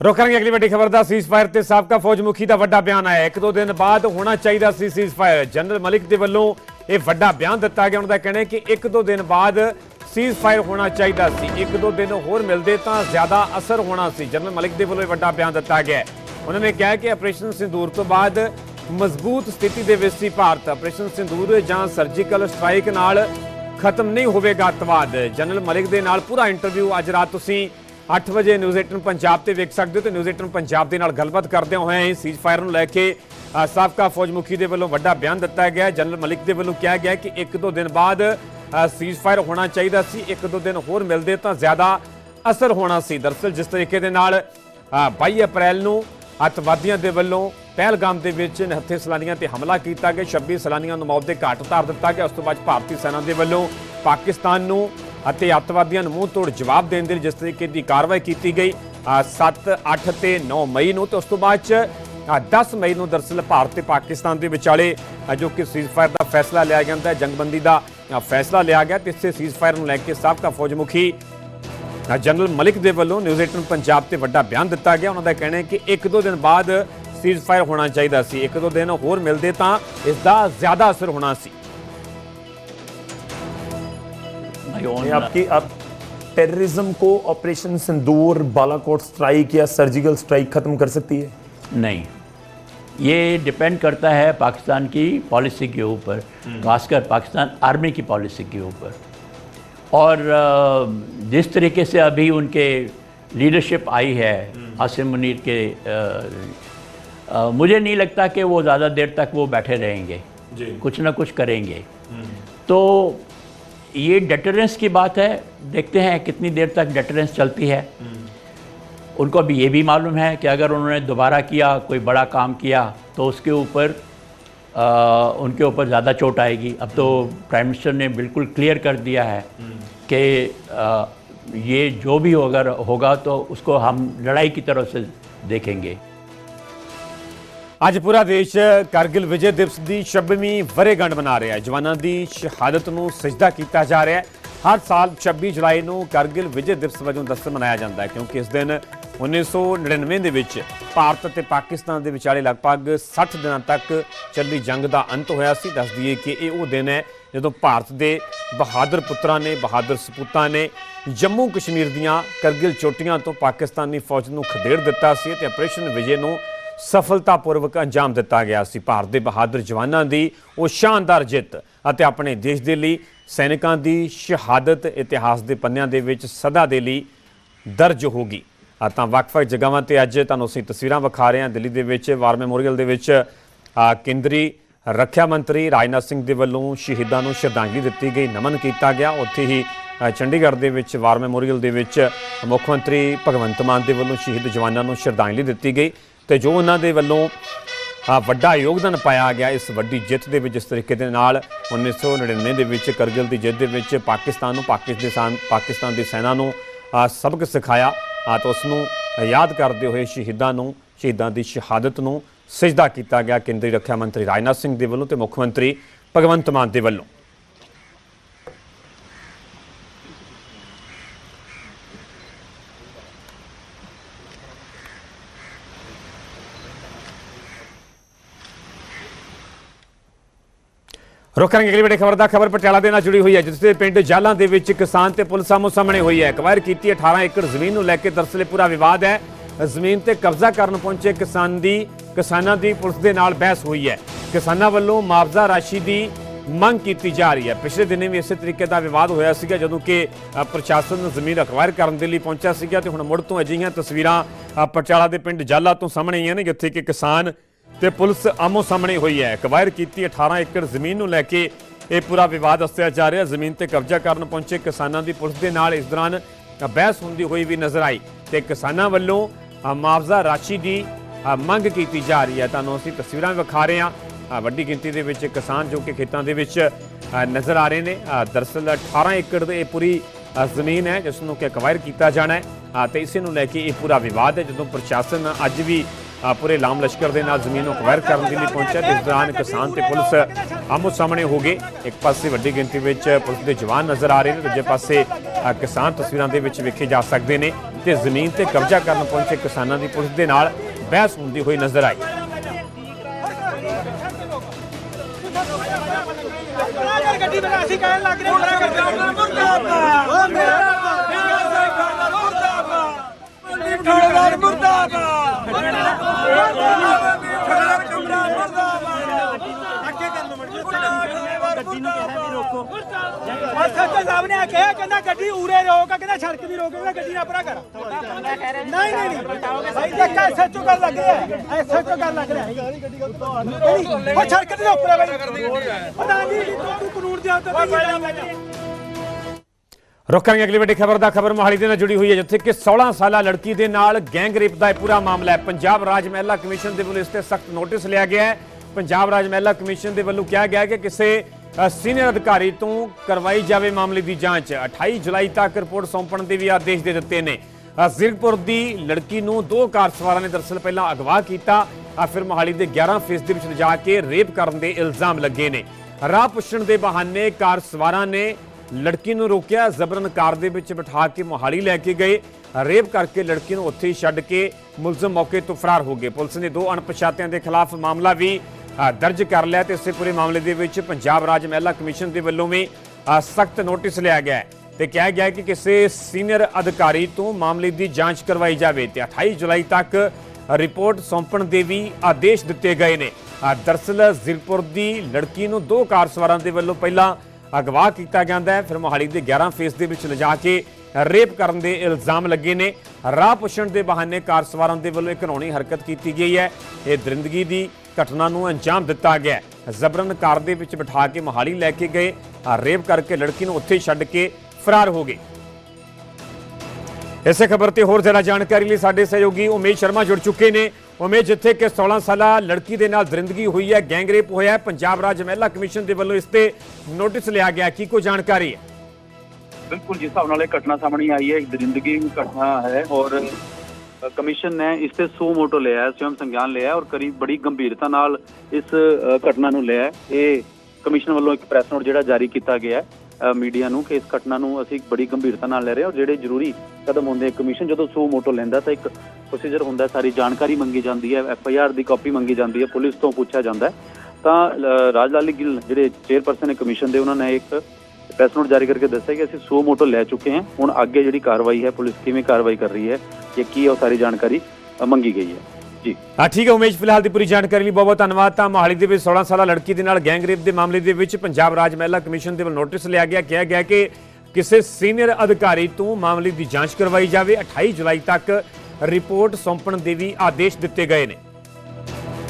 ਰੋਕਾਂਗੇ ਅਗਲੀ ਵੱਡੀ ਖਬਰ ਦਾ ਸੀਜ਼ਫਾਇਰ ਤੇ ਸਾਬਕਾ ਫੌਜ ਮੁਖੀ ਦਾ ਵੱਡਾ ਬਿਆਨ ਆਇਆ। ਇੱਕ ਦੋ ਦਿਨ ਬਾਅਦ ਹੋਣਾ ਚਾਹੀਦਾ ਸੀ ਸੀਜ਼ਫਾਇਰ ਜਨਰਲ ਮਲਿਕ ਦੇ ਵੱਲੋਂ ਇਹ ਵੱਡਾ ਬਿਆਨ ਦਿੱਤਾ ਗਿਆ। ਉਹਨਾਂ ਦਾ ਕਹਿਣਾ ਹੈ ਕਿ ਇੱਕ ਦੋ ਦਿਨ ਬਾਅਦ ਸੀਜ਼ਫਾਇਰ ਹੋਣਾ ਚਾਹੀਦਾ ਸੀ। ਇੱਕ ਦੋ ਦਿਨ ਹੋਰ ਮਿਲਦੇ ਤਾਂ ਜ਼ਿਆਦਾ ਅਸਰ ਹੋਣਾ ਸੀ। ਜਨਰਲ ਮਲਿਕ ਦੇ ਵੱਲੋਂ ਇਹ ਵੱਡਾ ਬਿਆਨ ਦਿੱਤਾ ਗਿਆ। ਉਹਨਾਂ ਨੇ ਕਿਹਾ ਕਿ ਆਪਰੇਸ਼ਨ ਸਿੰਦੂਰ ਤੋਂ ਬਾਅਦ ਮਜ਼ਬੂਤ ਸਥਿਤੀ ਦੇ ਵਿੱਚ ਸੀ ਭਾਰਤ। ਆਪਰੇਸ਼ਨ ਸਿੰਦੂਰ ਜਾਂ ਸਰਜੀਕਲ ਸਟ੍ਰਾਈਕ ਨਾਲ ਖਤਮ ਨਹੀਂ ਹੋਵੇਗਾ ਅੱਤਵਾਦ। ਜਨਰਲ ਮਲਿਕ ਦੇ ਨਾਲ ਪੂਰਾ ਇੰਟਰਵਿਊ ਅੱਜ ਰਾਤ ਤੁਸੀਂ 8 ਵਜੇ ਨਿਊਜ਼ 18 ਪੰਜਾਬ ਤੇ ਵੇਖ ਸਕਦੇ ਹੋ ਤੇ ਨਿਊਜ਼ 18 ਪੰਜਾਬ ਦੇ ਨਾਲ ਗੱਲਬਾਤ ਕਰਦੇ ਹੋਏ ਹੀ ਸੀਜ਼ ਫਾਇਰ ਨੂੰ ਲੈ ਕੇ ਸਾਬਕਾ ਫੌਜ ਮੁਖੀ ਦੇ ਵੱਲੋਂ ਵੱਡਾ ਬਿਆਨ ਦਿੱਤਾ ਗਿਆ ਜਨਰਲ ਮਲਿਕ ਦੇ ਵੱਲੋਂ ਕਿਹਾ ਗਿਆ ਕਿ ਇੱਕ ਦੋ ਦਿਨ ਬਾਅਦ ਸੀਜ਼ ਫਾਇਰ ਹੋਣਾ ਚਾਹੀਦਾ ਸੀ ਇੱਕ ਦੋ ਦਿਨ ਹੋਰ ਮਿਲਦੇ ਤਾਂ ਜ਼ਿਆਦਾ ਅਸਰ ਹੋਣਾ ਸੀ। ਦਰਅਸਲ ਜਿਸ ਤਰੀਕੇ ਦੇ ਨਾਲ ਅ, 22 ਅਪ੍ਰੈਲ ਨੂੰ ਅੱਤਵਾਦੀਆਂ ਦੇ ਵੱਲੋਂ ਪਹਿਲਗਾਮ ਦੇ ਵਿੱਚ ਨਿਹੱਥੇ ਸੈਲਾਨੀਆਂ ਤੇ ਹਮਲਾ ਕੀਤਾ ਗਿਆ। 26 ਸੈਲਾਨੀਆਂ ਨੂੰ ਮੌਤ ਦੇ ਘਾਟ ਉਤਾਰ ਦਿੱਤਾ ਗਿਆ। ਉਸ ਤੋਂ ਬਾਅਦ ਭਾਰਤੀ ਸੈਨਾ ਦੇ ਵੱਲੋਂ ਪਾਕਿਸਤਾਨ ਨੂੰ ਅਤੇ ਅੱਤਵਾਦੀਆਂ ਨੂੰ ਮੂੰਹ ਤੋੜ ਜਵਾਬ ਦੇਣ ਦੇ ਲਈ ਜਿਸ ਤਰੀਕੇ ਦੀ ਕਾਰਵਾਈ ਕੀਤੀ ਗਈ 7 8 ਤੇ 9 ਮਈ ਨੂੰ ਤੇ ਉਸ ਤੋਂ ਬਾਅਦ ਚ ਅ, 10 ਮਈ ਨੂੰ ਦਰਅਸਲ ਭਾਰਤ ਤੇ ਪਾਕਿਸਤਾਨ ਦੇ ਵਿਚਾਲੇ ਜੋ ਕਿ ਸੀਜ਼ਫਾਇਰ ਦਾ ਫੈਸਲਾ ਲਿਆ ਜਾਂਦਾ ਹੈ ਜੰਗਬੰਦੀ ਦਾ ਫੈਸਲਾ ਲਿਆ ਗਿਆ ਤੇ ਇਸੇ ਸੀਜ਼ਫਾਇਰ ਨੂੰ ਲੈ ਕੇ ਸਾਬਕਾ ਫੌਜ ਮੁਖੀ ਜਨਰਲ ਮਲਿਕ ਦੇ ਵੱਲੋਂ ਨਿਊਜ਼ 18 ਪੰਜਾਬ ਤੇ ਵੱਡਾ ਬਿਆਨ ਦਿੱਤਾ ਗਿਆ। ਉਹਨਾਂ ਦਾ ਕਹਿਣਾ ਹੈ ਕਿ ਇੱਕ ਦੋ ਦਿਨ ਬਾਅਦ ਸੀਜ਼ਫਾਇਰ ਹੋਣਾ ਚਾਹੀਦਾ ਸੀ। ਇੱਕ ਦੋ ਦਿਨ ਹੋਰ ਮਿਲਦੇ ਤਾਂ ਇਸ ਦਾ ਜ਼ਿਆਦਾ ਅਸਰ ਹੋਣਾ ਸੀ। ये आपकी आप टेररिज्म को ऑपरेशन सिंदूर बालाकोट स्ट्राइक या सर्जिकल स्ट्राइक खत्म कर सकती है? नहीं। ये डिपेंड करता है पाकिस्तान की पॉलिसी के ऊपर खासकर पाकिस्तान आर्मी की पॉलिसी के ऊपर। और जिस तरीके से अभी उनके लीडरशिप आई है आसिम मुनीर के अ, अ, मुझे नहीं लगता कि वो ज़्यादा देर तक वो बैठे रहेंगे। कुछ ना कुछ करेंगे। तो ये डेटरेंस की बात है। देखते हैं कितनी देर तक डेटरेंस चलती है। उनको अभी ये भी मालूम है कि अगर उन्होंने दोबारा किया, कोई बड़ा काम किया तो उसके ऊपर उनके ऊपर ज़्यादा चोट आएगी। अब तो प्राइम मिनिस्टर ने बिल्कुल क्लियर कर दिया है कि ये जो भी अगर होगा तो उसको हम लड़ाई की तरफ़ से देखेंगे। ਅੱਜ ਪੂਰਾ ਦੇਸ਼ ਕਾਰਗਿਲ ਵਿਜੇ ਦਿਵਸ ਦੀ 26ਵੀਂ ਵਰ੍ਹੇਗੰਢ ਮਨਾ ਰਿਹਾ ਹੈ। ਜਵਾਨਾਂ ਦੀ ਸ਼ਹਾਦਤ ਨੂੰ ਸਜਦਾ ਕੀਤਾ ਜਾ ਰਿਹਾ ਹੈ। ਹਰ ਸਾਲ 26 ਜੁਲਾਈ ਨੂੰ ਕਾਰਗਿਲ ਵਿਜੇ ਦਿਵਸ ਵਜੋਂ ਦਸਤ ਮਨਾਇਆ ਜਾਂਦਾ ਹੈ ਕਿਉਂਕਿ ਇਸ ਦਿਨ 1999 ਦੇ ਵਿੱਚ ਭਾਰਤ ਅਤੇ ਪਾਕਿਸਤਾਨ ਦੇ ਵਿਚਾਲੇ ਲਗਭਗ 60 ਦਿਨਾਂ ਤੱਕ ਚੱਲੀ ਜੰਗ ਦਾ ਅੰਤ ਹੋਇਆ ਸੀ। ਦੱਸ ਦਈਏ ਕਿ ਇਹ ਉਹ ਦਿਨ ਹੈ ਜਦੋਂ ਭਾਰਤ ਦੇ ਬਹਾਦਰ ਪੁੱਤਰਾਂ ਨੇ, ਬਹਾਦਰ ਸਪੂਤਾਂ ਨੇ ਜੰਮੂ ਕਸ਼ਮੀਰ ਦੀਆਂ ਕਰਗਿਲ ਚੋਟੀਆਂ ਤੋਂ ਪਾਕਿਸਤਾਨੀ ਫੌਜ ਨੂੰ ਖਦੇੜ ਦਿੱਤਾ ਸੀ ਤੇ ਆਪਰੇਸ਼ਨ ਵਿਜੇ ਨੂੰ ਸਫਲਤਾਪੂਰਵਕ ਅੰਜਾਮ ਦਿੱਤਾ ਗਿਆ ਸੀ। ਭਾਰਤ ਦੇ ਬਹਾਦਰ ਜਵਾਨਾਂ ਦੀ ਉਹ ਸ਼ਾਨਦਾਰ ਜਿੱਤ ਅਤੇ ਆਪਣੇ ਦੇਸ਼ ਦੇ ਲਈ ਸੈਨਿਕਾਂ ਦੀ ਸ਼ਹਾਦਤ ਇਤਿਹਾਸ ਦੇ ਪੰਨਿਆਂ ਦੇ ਵਿੱਚ ਸਦਾ ਦੇ ਲਈ ਦਰਜ ਹੋਗੀ ਆ ਤਾਂ ਵੱਖ-ਵੱਖ ਜਗ੍ਹਾਵਾਂ ਤੇ ਅੱਜ ਤੁਹਾਨੂੰ ਅਸੀਂ ਤਸਵੀਰਾਂ ਵਿਖਾ ਰਹੇ ਹਾਂ। ਦਿੱਲੀ ਦੇ ਵਿੱਚ ਵਾਰ ਮੈਮੋਰੀਅਲ ਦੇ ਵਿੱਚ ਕੇਂਦਰੀ ਰੱਖਿਆ ਮੰਤਰੀ ਰਾਜਨਾਥ ਸਿੰਘ ਦੇ ਵੱਲੋਂ ਸ਼ਹੀਦਾਂ ਨੂੰ ਸ਼ਰਧਾਂਜਲੀ ਦਿੱਤੀ ਗਈ, ਨਮਨ ਕੀਤਾ ਗਿਆ। ਉੱਥੇ ਹੀ ਚੰਡੀਗੜ੍ਹ ਦੇ ਵਿੱਚ ਵਾਰ ਮੈਮੋਰੀਅਲ ਦੇ ਵਿੱਚ ਮੁੱਖ ਮੰਤਰੀ ਭਗਵੰਤ ਮਾਨ ਦੇ ਵੱਲੋਂ ਸ਼ਹੀਦ ਜਵਾਨਾਂ ਨੂੰ ਸ਼ਰਧਾਂਜਲੀ ਦਿੱਤੀ ਗਈ। ਤੇ ਜੋ ਉਹਨਾਂ ਦੇ ਵੱਲੋਂ ਆ ਵੱਡਾ ਯੋਗਦਾਨ ਪਾਇਆ ਗਿਆ ਇਸ ਵੱਡੀ ਜਿੱਤ ਦੇ ਵਿੱਚ ਜਿਸ ਤਰੀਕੇ ਦੇ ਨਾਲ 1999 ਦੇ ਵਿੱਚ ਕਰਗਿਲ ਦੀ ਜਿੱਤ ਦੇ ਵਿੱਚ ਪਾਕਿਸਤਾਨ ਨੂੰ ਪਾਕਿਸਤਾਨ ਪਾਕਿਸਤਾਨ ਦੀ ਸੈਨਾ ਨੂੰ ਆ, ਸਬਕ ਸਿਖਾਇਆ। ਆ ਤਾਂ ਉਸ ਨੂੰ ਯਾਦ ਕਰਦੇ ਹੋਏ ਸ਼ਹੀਦਾਂ ਨੂੰ ਸ਼ਹੀਦਾਂ ਦੀ ਸ਼ਹਾਦਤ ਨੂੰ ਸਜਦਾ ਕੀਤਾ ਗਿਆ ਕੇਂਦਰੀ ਰੱਖਿਆ ਮੰਤਰੀ ਰਾਜਨਾਥ ਸਿੰਘ ਦੇ ਵੱਲੋਂ ਤੇ ਮੁੱਖ ਮੰਤਰੀ ਭਗਵੰਤ ਮਾਨ ਦੇ ਵੱਲੋਂ। ਰੁਕ ਕਰਾਂਗੇ ਅਗਲੀ ਵੱਡੀ ਖਬਰ ਦਾ ਖਬਰ ਪਟਿਆਲਾ ਦੇ ਨਾਲ ਜੁੜੀ ਹੋਈ ਹੈ ਜਿੱਥੇ ਪਿੰਡ ਜਾਲਾਂ ਦੇ ਵਿੱਚ ਕਿਸਾਨ ਤੇ ਪੁਲਿਸ ਆਮੋ ਸਾਹਮਣੇ ਹੋਈ ਹੈ। ਅਕਵਾਇਰ ਕੀਤੀ 18 ਏਕੜ ਜ਼ਮੀਨ ਨੂੰ ਲੈ ਕੇ ਦਰਸਲੇ ਪੂਰਾ ਵਿਵਾਦ ਹੈ। ਜ਼ਮੀਨ ਤੇ ਕਬਜ਼ਾ ਕਰਨ ਪਹੁੰਚੇ ਕਿਸਾਨ ਦੀ, ਕਿਸਾਨਾਂ ਦੀ ਪੁਲਿਸ ਦੇ ਨਾਲ ਬਹਿਸ ਹੋਈ ਹੈ। ਕਿਸਾਨਾਂ ਵੱਲੋਂ ਮੁਆਵਜ਼ਾ ਰਾਸ਼ੀ ਦੀ ਮੰਗ ਕੀਤੀ ਜਾ ਰਹੀ ਹੈ। ਪਿਛਲੇ ਦਿਨੇ ਵੀ ਇਸੇ ਤਰੀਕੇ ਦਾ ਵਿਵਾਦ ਹੋਇਆ ਸੀਗਾ, ਜਦੋਂ ਕਿ ਪ੍ਰਸ਼ਾਸਨ ਜ਼ਮੀਨ ਅਕਵਾਇਰ ਕਰਨ ਦੇ ਲਈ ਪਹੁੰਚਿਆ ਸੀਗਾ ਤੇ ਹੁਣ ਮੁੜ ਤੋਂ ਅਜਿਹੀਆਂ ਤਸਵੀਰਾਂ ਪਟਿਆਲਾ ਦੇ ਪਿੰਡ ਜਾਲਾ ਤੋਂ ਸਾਹਮਣੇ ਆਈਆਂ ਨੇ, ਜਿੱਥੇ ਕਿ ਕਿਸਾਨ ਤੇ ਪੁਲਿਸ ਆਮੋ ਸਾਹਮਣੇ ਹੋਈ ਹੈ। ਅਕਵਾਇਰ ਕੀਤੀ 18 ਏਕੜ ਜ਼ਮੀਨ ਨੂੰ ਲੈ ਕੇ ਇਹ ਪੂਰਾ ਵਿਵਾਦ ਦੱਸਿਆ ਜਾ ਰਿਹਾ। ਜ਼ਮੀਨ ਤੇ ਕਬਜ਼ਾ ਕਰਨ ਪਹੁੰਚੇ ਕਿਸਾਨਾਂ ਦੀ ਪੁਲਿਸ ਦੇ ਨਾਲ ਇਸ ਦੌਰਾਨ ਬਹਿਸ ਹੁੰਦੀ ਹੋਈ ਵੀ ਨਜ਼ਰ ਆਈ ਤੇ ਕਿਸਾਨਾਂ ਵੱਲੋਂ ਮੁਆਵਜ਼ਾ ਰਾਸ਼ੀ ਦੀ ਮੰਗ ਕੀਤੀ ਜਾ ਰਹੀ ਹੈ। ਤੁਹਾਨੂੰ ਅਸੀਂ ਤਸਵੀਰਾਂ ਵਿਖਾ ਰਹੇ ਹਾਂ। ਵੱਡੀ ਗਿਣਤੀ ਦੇ ਵਿੱਚ ਕਿਸਾਨ ਜੋ ਕਿ ਖੇਤਾਂ ਦੇ ਵਿੱਚ ਨਜ਼ਰ ਆ ਰਹੇ ਨੇ। ਅ, ਦਰਅਸਲ 18 ਏਕੜ ਦੇ ਇਹ ਪੂਰੀ ਜ਼ਮੀਨ ਹੈ ਜਿਸ ਨੂੰ ਕਿ ਅਕਵਾਇਰ ਕੀਤਾ ਜਾਣਾ ਹੈ। ਤੇ ਇਸੇ ਨੂੰ ਲੈ ਕੇ ਇਹ ਪੂਰਾ ਵਿਵਾਦ ਹੈ ਜਦੋਂ ਪ੍ਰਸ਼ਾਸਨ ਅੱਜ ਵੀ ਪੂਰੇ ਲਾਮ ਲਸ਼ਕਰ ਦੇ ਨਾਲ ਜ਼ਮੀਨ ਨੂੰ ਅਕਵਾਇਰ ਕਰਨ ਦੇ ਲਈ ਪਹੁੰਚਿਆ। ਜਿਸ ਦੌਰਾਨ ਕਿਸਾਨ ਤੇ ਪੁਲਿਸ ਆਮੋ ਸਾਹਮਣੇ ਹੋ ਗਏ। ਇੱਕ ਪਾਸੇ ਵੱਡੀ ਗਿਣਤੀ ਵਿੱਚ ਪੁਲਿਸ ਦੇ ਜਵਾਨ ਨਜ਼ਰ ਆ ਰਹੇ ਨੇ, ਦੂਜੇ ਪਾਸੇ ਕਿਸਾਨ ਤਸਵੀਰਾਂ ਦੇ ਵਿੱਚ ਵੇਖੇ ਜਾ ਸਕਦੇ ਨੇ ਤੇ ਜ਼ਮੀਨ ਤੇ ਕਬਜ਼ਾ ਕਰਨ ਪਹੁੰਚੇ ਕਿਸਾਨਾਂ ਦੀ ਪੁਲਿਸ ਦੇ ਨਾਲ ਬਹਿਸ ਹੁੰਦੀ ਹੋਈ ਨਜ਼ਰ ਆਈ। ਗੱਡੀ ਬਣਾ ਅਸੀਂ ਕਹਿਣ ਲੱਗ ਰਹੇ ਮੁਰਦਾਬਾਦ ਠਾਣੇਦਾਰ ਮੁਰਦਾਬਾਦ ਮੁਰਦਾਬਾਦ। ਠਾਣੇਦਾਰ ਕਮਰਾ ਮੁਰਦਾਬਾਦ ਅੱਗੇ ਕਰ ਲਓ ਮੜ ਗੱਡੀ ਨੂੰ ਕਿਹਾ ਵੀ ਰੋਕੋ ਸੱਚਾ ਸਾਹਿਬ ਨੇ ਕਿਹਾ ਕਹਿੰਦਾ ਗੱਡੀ ਉਰੇ ਰੋਕ ਕਹਿੰਦਾ ਸੜਕ ਵੀ ਰੋਕ ਕਹਿੰਦਾ ਗੱਡੀ ਨਾ ਪਰਾ ਕਰ ਨਹੀਂ ਨਹੀਂ ਨਹੀਂ ਭਾਈ ਦੇਖਾ ਐਸਐਚਓ ਕਰ ਲੱਗ ਰਿਹਾ ਐਸਐਚਓ ਕਰ ਲੱਗ ਰਿਹਾ ਉਹ ਸੜਕ ਦੇ ਉੱਪਰ ਹੈ ਬਾਈ ਪਤਾ ਨਹੀਂ ਤੂੰ ਕਾਨੂੰਨ ਦੇ ਉੱਤੇ ਰੁਕਾਂਗੇ ਅਗਲੀ ਵੱਡੀ ਖਬਰ ਦਾ ਖਬਰ ਮੋਹਾਲੀ ਦੇ ਨਾਲ ਜੁੜੀ ਹੋਈ ਹੈ ਜਿੱਥੇ ਕਿ 16 ਸਾਲਾ ਲੜਕੀ ਦੇ ਨਾਲ ਗੈਂਗ ਰੇਪ ਦਾ ਇਹ ਪੂਰਾ ਮਾਮਲਾ ਹੈ। ਪੰਜਾਬ ਰਾਜ ਮਹਿਲਾ ਕਮਿਸ਼ਨ ਦੇ ਵੱਲੋਂ ਇਸ ਤੇ ਸਖਤ ਨੋਟਿਸ ਲਿਆ ਗਿਆ ਹੈ। ਪੰਜਾਬ ਰਾਜ ਮਹਿਲਾ ਕਮਿਸ਼ਨ ਦੇ ਵੱਲੋਂ ਕਿਹਾ ਗਿਆ ਹੈ ਕਿ ਕਿਸੇ ਸੀਨੀਅਰ ਅਧਿਕਾਰੀ ਤੋਂ ਕਰਵਾਈ ਜਾਵੇ ਮਾਮਲੇ ਦੀ ਜਾਂਚ। 28 ਜੁਲਾਈ ਤੱਕ ਰਿਪੋਰਟ ਸੌਂਪਣ ਦੇ ਵੀ ਆਦੇਸ਼ ਦੇ ਦਿੱਤੇ ਨੇ। ਅ, ਦੀ ਲੜਕੀ ਨੂੰ ਦੋ ਕਾਰ ਸਵਾਰਾਂ ਨੇ ਦਰਅਸਲ ਪਹਿਲਾਂ ਅਗਵਾ ਕੀਤਾ। ਆ ਫਿਰ ਮੋਹਾਲੀ ਦੇ 11 ਫੇਸ ਦੇ ਵਿੱਚ ਲਿਜਾ ਕੇ ਰੇਪ ਕਰਨ ਦੇ ਇਲਜ਼ਾਮ ਲੱਗੇ ਨੇ। ਰਾਹ ਪੁੱਛਣ ਦੇ ਬਹਾਨੇ ਕਾਰ ਸਵਾਰਾਂ ਨੇ ਲੜਕੀ ਨੂੰ ਰੋਕਿਆ ਜ਼ਬਰਨ ਕਾਰ ਦੇ ਵਿੱਚ ਬਿਠਾ ਕੇ ਮੋਹਾਲੀ ਲੈ ਕੇ ਗਏ। ਰੇਪ ਕਰਕੇ ਲੜਕੀ ਨੂੰ ਉੱਥੇ ਹੀ ਛੱਡ ਕੇ ਮੁਲਜ਼ਮ ਮੌਕੇ ਤੋਂ ਫਰਾਰ ਹੋ ਗਏ। ਪੁਲਿਸ ਨੇ ਦੋ ਅਣਪਛਾਤਿਆਂ ਦੇ ਖਿਲਾਫ ਮਾਮਲਾ ਵੀ ਦਰਜ ਕਰ ਲਿਆ ਤੇ ਇਸੇ ਪੂਰੇ ਮਾਮਲੇ ਦੇ ਵਿੱਚ ਪੰਜਾਬ ਰਾਜ ਮਹਿਲਾ ਕਮਿਸ਼ਨ ਦੇ ਵੱਲੋਂ ਵੀ ਸਖਤ ਨੋਟਿਸ ਲਿਆ ਗਿਆ ਹੈ ਤੇ ਕਿਹਾ ਗਿਆ ਕਿ ਕਿਸੇ ਸੀਨੀਅਰ ਅਧਿਕਾਰੀ ਤੋਂ ਮਾਮਲੇ ਦੀ ਜਾਂਚ ਕਰਵਾਈ ਜਾਵੇ ਤੇ 28 ਜੁਲਾਈ ਤੱਕ ਰਿਪੋਰਟ ਸੌਂਪਣ ਦੇ ਵੀ ਆਦੇਸ਼ ਦਿੱਤੇ ਗਏ ਨੇ। ਅ, ਦਰਅਸਲ ਜ਼ਿਰਪੁਰ ਦੀ ਲੜਕੀ ਨੂੰ ਦੋ ਕਾਰ ਸਵਾਰਾਂ ਦੇ ਵੱਲੋਂ ਪਹਿਲਾਂ ਅਗਵਾ ਕੀਤਾ ਜਾਂਦਾ ਹੈ। ਫਿਰ ਮੋਹਾਲੀ ਦੇ 11 ਫੇਸ ਦੇ ਵਿੱਚ ਲਿਜਾ ਕੇ ਰੇਪ ਕਰਨ ਦੇ ਇਲਜ਼ਾਮ ਲੱਗੇ ਨੇ। ਰਾਹ ਪੁੱਛਣ ਦੇ ਬਹਾਨੇ ਕਾਰ ਸਵਾਰਾਂ ਦੇ ਵੱਲੋਂ ਇੱਕ ਘਿਨੌਣੀ ਹਰਕਤ ਕੀਤੀ ਗਈ ਹੈ। ਇਹ ਦਰਿੰਦਗੀ ਦੀ ਘਟਨਾ ਨੂੰ ਅੰਜਾਮ ਦਿੱਤਾ ਗਿਆ ਜ਼ਬਰਨ ਕਾਰ ਦੇ ਵਿੱਚ ਬਿਠਾ ਕੇ ਮੋਹਾਲੀ ਲੈ ਕੇ ਗਏ। ਰੇਪ ਕਰਕੇ ਲੜਕੀ ਨੂੰ ਉੱਥੇ ਛੱਡ ਕੇ ਫਰਾਰ ਹੋ ਗਏ। ਇਸੇ ਖਬਰ ਤੇ ਹੋਰ ਜ਼ਿਆਦਾ ਜਾਣਕਾਰੀ ਲਈ ਸਾਡੇ ਸਹਿਯੋਗੀ ਉਮੇਸ਼ ਸ਼ਰਮਾ ਜੁੜ ਚੁੱਕੇ ਨੇ। ਉਮੇਸ਼ ਜਿੱਥੇ ਕਿ 16 ਸਾਲਾ ਲੜਕੀ ਦੇ ਨਾਲ ਦਰਿੰਦਗੀ ਹੋਈ ਹੈ, ਗੈਂਗਰੇਪ ਹੋਇਆ ਹੈ, ਪੰਜਾਬ ਰਾਜ ਮਹਿਲਾ ਕਮਿਸ਼ਨ ਦੇ ਵੱਲੋਂ ਇਸ ਤੇ ਨੋਟਿਸ ਲਿਆ ਗਿਆ ਕੀ ਕੋਈ ਜਾਣਕਾਰੀ ਹੈ? ਬਿਲਕੁਲ ਜਿਸ ਹਿਸਾਬ ਨਾਲ ਇਹ ਘਟਨਾ ਸਾਹਮਣੇ ਆਈ ਹੈ, ਇੱਕ ਦਰਿੰਦਗੀ ਘਟਨਾ ਹੈ ਔਰ ਕਮਿਸ਼ਨ ਨੇ ਇਸ ਤੇ ਸੂ ਮੋਟੋ ਲਿਆ ਹੈ ਸਵयं ਸੰਗਿਆਨ ਲਿਆ ਔਰ ਕਰੀਬ ਬੜੀ ਗੰਭੀਰਤਾ ਨਾਲ ਇਸ ਘਟਨਾ ਨੂੰ ਲਿਆ ਇਹ ਕਮਿਸ਼ਨ ਵੱਲੋਂ ਇੱਕ ਪ੍ਰੈਸ ਨੋਟ ਜਿਹੜਾ ਜਾਰੀ ਕੀਤਾ ਗਿਆ ਹੈ। ਮੀਡੀਆ ਨੂੰ ਕਿ ਇਸ ਘਟਨਾ ਨੂੰ ਅਸੀਂ ਬੜੀ ਗੰਭੀਰਤਾ ਨਾਲ ਲੈ ਰਹੇ ਹਾਂ ਔਰ ਜਿਹੜੇ ਜ਼ਰੂਰੀ ਕਦਮ ਹੁੰਦੇ ਕਮਿਸ਼ਨ ਜਦੋਂ ਸੂ ਮੋਟੋ ਲੈਂਦਾ ਤਾਂ ਇੱਕ ਪ੍ਰੋਸੀਜਰ ਹੁੰਦਾ ਸਾਰੀ ਜਾਣਕਾਰੀ ਮੰਗੀ ਜਾਂਦੀ ਹੈ ਐਫ ਆਈ ਆਰ ਦੀ ਕਾਪੀ ਮੰਗੀ ਜਾਂਦੀ ਹੈ ਪੁਲਿਸ ਤੋਂ ਪੁੱਛਿਆ ਜਾਂਦਾ ਤਾਂ ਅ, ਰਾਜ ਲਾਲੀ ਗਿੱਲ ਜਿਹੜੇ ਚੇਅਰਪਰਸਨ ਹੈ ਕਮਿਸ਼ਨ ਦੇ ਉਹਨਾਂ ਨੇ ਇੱਕ ਪ੍ਰੈਸ ਨੋਟ ਜਾਰੀ ਕਰਕੇ ਦੱਸਿਆ ਕਿ ਅਸੀਂ ਸੂ ਮੋਟੋ ਲੈ ਚੁੱਕੇ ਹਾਂ। ਹੁਣ ਅੱਗੇ ਜਿਹੜੀ ਕਾਰਵਾਈ ਹੈ ਪੁਲਿਸ ਕਿਵੇਂ ਕਾਰਵਾਈ ਕਰ ਰਹੀ ਹੈ ਜਾਂ ਕੀ ਹੈ ਉਹ ਸਾਰੀ ਜਾਣਕਾਰੀ ਮੰਗੀ ਗਈ ਹੈ। ਜੀ। ਹਾਂ, ਠੀਕ ਹੈ ਉਮੇਸ਼, ਫਿਲਹਾਲ ਦੀ ਪੂਰੀ ਜਾਣਕਾਰੀ ਲਈ ਬਹੁਤ ਬਹੁਤ ਧੰਨਵਾਦ। ਤਾਂ ਮੋਹਾਲੀ ਦੇ ਵਿੱਚ 16 ਸਾਲਾ ਲੜਕੀ ਦੇ ਨਾਲ ਗੈਂਗ ਰੇਪ ਦੇ ਮਾਮਲੇ ਦੇ ਵਿੱਚ ਪੰਜਾਬ ਰਾਜ ਮਹਿਲਾ ਕਮਿਸ਼ਨ ਦੇ ਵੱਲੋਂ ਨੋਟਿਸ ਲਿਆ ਗਿਆ, ਕਿਹਾ ਗਿਆ ਕਿ ਕਿਸੇ ਸੀਨੀਅਰ ਅਧਿਕਾਰੀ ਤੋਂ ਮਾਮਲੇ ਦੀ ਜਾਂਚ ਕਰਵਾਈ ਜਾਵੇ। 28 ਜੁਲਾਈ ਤੱਕ ਰਿਪੋਰਟ ਸੌਂਪਣ ਦੇ ਵੀ ਆਦੇਸ਼ ਦਿੱਤੇ ਗਏ ਨੇ।